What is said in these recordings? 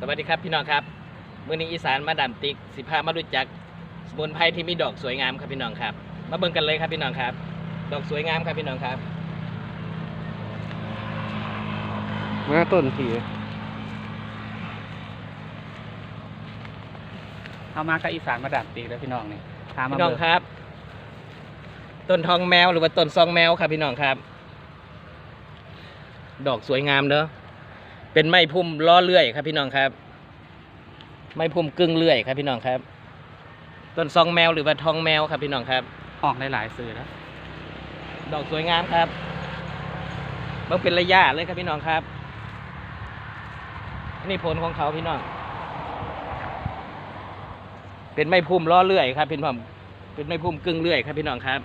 สวัสดีครับพี่น้องครับมื้อนี้อีสานมาดามติ๊กสิพามารู้จักสมุนไพรที่มีดอกสวยงามครับพี่น้องครับ มาเบิ่งกันเลยครับพี่น้องครับ ดอกสวยงามครับพี่น้องครับมาต้นทีเอามากับอีสานมาดับตีแล้วพี่น้องนี่พามาพี่น้องเบิ่งครับ ต้นทองแมวหรือว่าต้นซองแมวครับพี่น้องครับ ดอกสวยงามเนอะ เป็นไม้พุ่มล้อเลื่อยครับพี่น้องครับ ไม้พุ่มกึ่งเลื่อยครับพี่น้องครับ ต้นซองแมวหรือว่าทองแมวครับพี่น้องครับ ออกหลายๆสื่อแล้วดอกสวยงามครับมันเป็นระยะเลยครับพี่น้องครับ นี่ผลของเขาพี่น้อง เป็นไม้พุ่มล้อเลื่อยครับพี่น้อง เป็นไม้พุ่มกึ่งเลื่อยครับพี่น้องครับ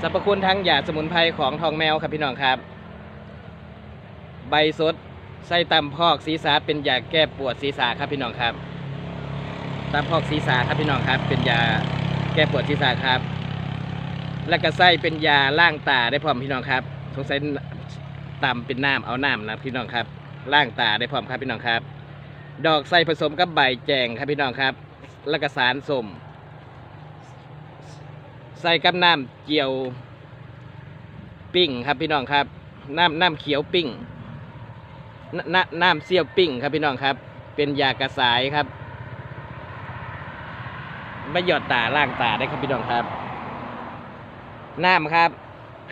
สรรพคุณทางยาสมุนไพรของทองแมวครับพี่น้องครับ ใบสดไส้ตำพอกศีรษะเป็นยาแก้ปวดศีรษะครับพี่น้องครับตาพอกศีรษะครับพี่น้องครับ เป็นยาแก้ปวดศีรษะครับ และก็ไส้เป็นยาล้างตาได้พร้อมพี่น้องครับสงสัยตำเป็นน้ำเอาน้ำนะพี่น้องครับล้างตาได้พร้อมครับพี่น้องครับ ดอกไส้ผสมกับใบแจงครับพี่น้องครับ แล้วก็สารสม ใส่กับน้ำเจียวปิ้งครับพี่น้องครับ น้ำน้ำเขียวปิ้งนน้ำน้ำเสี้ยวปิ้งครับพี่น้องครับ เป็นยากระสายครับไม่หยอดตาล่างตาได้ครับพี่น้องครับ น้ำครับ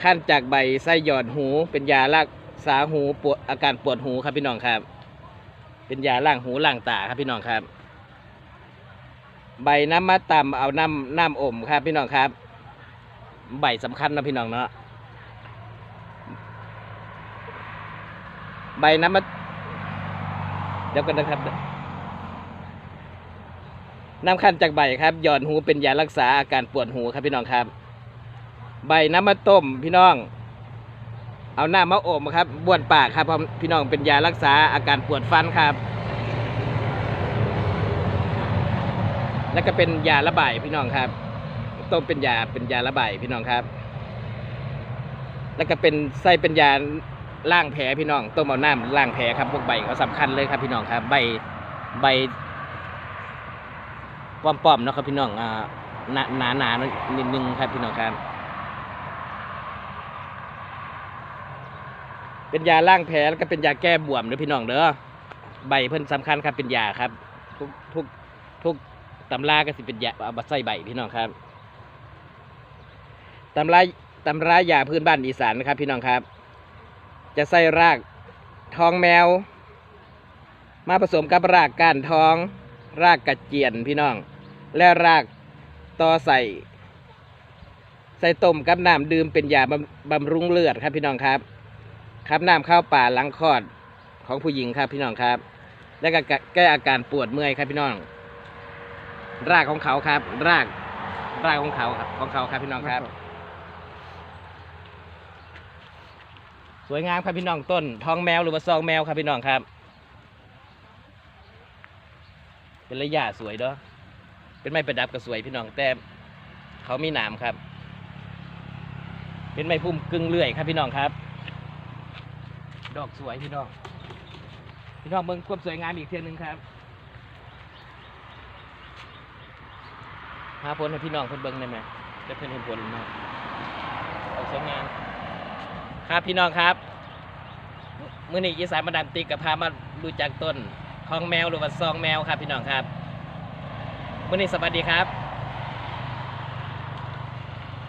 ขั้นจากใบไส้หยอดหู เป็นยารักษาหูปวดอาการปวดหูครับพี่น้องครับ เป็นยาล้างหูล้างตาครับพี่น้องครับ ใบน้ำมะตำเอาน้ำน้ำอมครับพี่น้องครับ ใบสำคัญนะพี่น้องเนาะใบน้ำมะเดี๋ยวกันนะครับน้ำขั้นจากใบครับหย่อนหูเป็นยารักษาอาการปวดหูครับพี่น้องครับ ใบน้ำมะต้มพี่น้อง เอาหน้ำมะอมครับบ้วนปากครับพี่น้องเป็นยารักษาอาการปวดฟันครับ แล้วก็เป็นยาระบายพี่น้องครับ ต้มเป็นยาเป็นยาระบายพี่น้องครับ แล้วก็เป็นไส้เป็นยาล่างแผลพี่น้องต้มเอาน้ำล่างแผลครับพวกใบก็สำคัญเลยครับพี่น้องครับ ใบใบป้อมๆเนาะครับพี่น้องอ่าหนาหนาหนาๆนิดนึงครับพี่น้องครับ เป็นยาล้างแผลแล้วก็เป็นยาแก้บวมเด้อพี่น้องเด้อใบเพิ่นสำคัญครับเป็นยาครับ ทุกทุกทุกตำราก็สิเป็นยาเอามาใส่ใบพี่น้องครับ ตำราตำรายาพื้นบ้านอีสานนะครับ พี่น้องครับ จะใส่รากทองแมว มาผสมกับรากก้านทอง รากกระเจียนพี่น้อง และรากตอใส่ ใส่ต้มกับน้ำดื่มเป็นยาบำบำรุงเลือดครับพี่น้องครับ ครับน้ำข้าวป่าหลังคลอดของผู้หญิงครับพี่น้องครับ และก็แก้อาการปวดเมื่อยครับพี่น้อง รากของเขาครับ รากรากของเขาครับของเขาครับพี่น้องครับ สวยงามครับพี่น้องต้นทองแมวหรือว่าซองแมวครับพี่น้องครับ เป็นระยะสวยเด้อเป็นไม้ประดับก็สวยพี่น้องแต่เขามีหนามครับ เป็นไม้พุ่มกึ่งเลื่อยครับพี่น้องครับ ดอกสวยพี่น้องพี่น้องเบิ่งความสวยงามอีกเทียนหนึ่งครับหาผลให้พี่น้องเพิ่นเบิ่งได้ไหมจะเพิ่นเห็นผลเนาะดอกสวยงาม ครับพี่น้องครับมื่อนี้อีสานมาดามติกกับพามาดูจากต้นของแมวหรือว่าซองแมวครับพี่น้องครับมื่อนี้สวัสดีครับ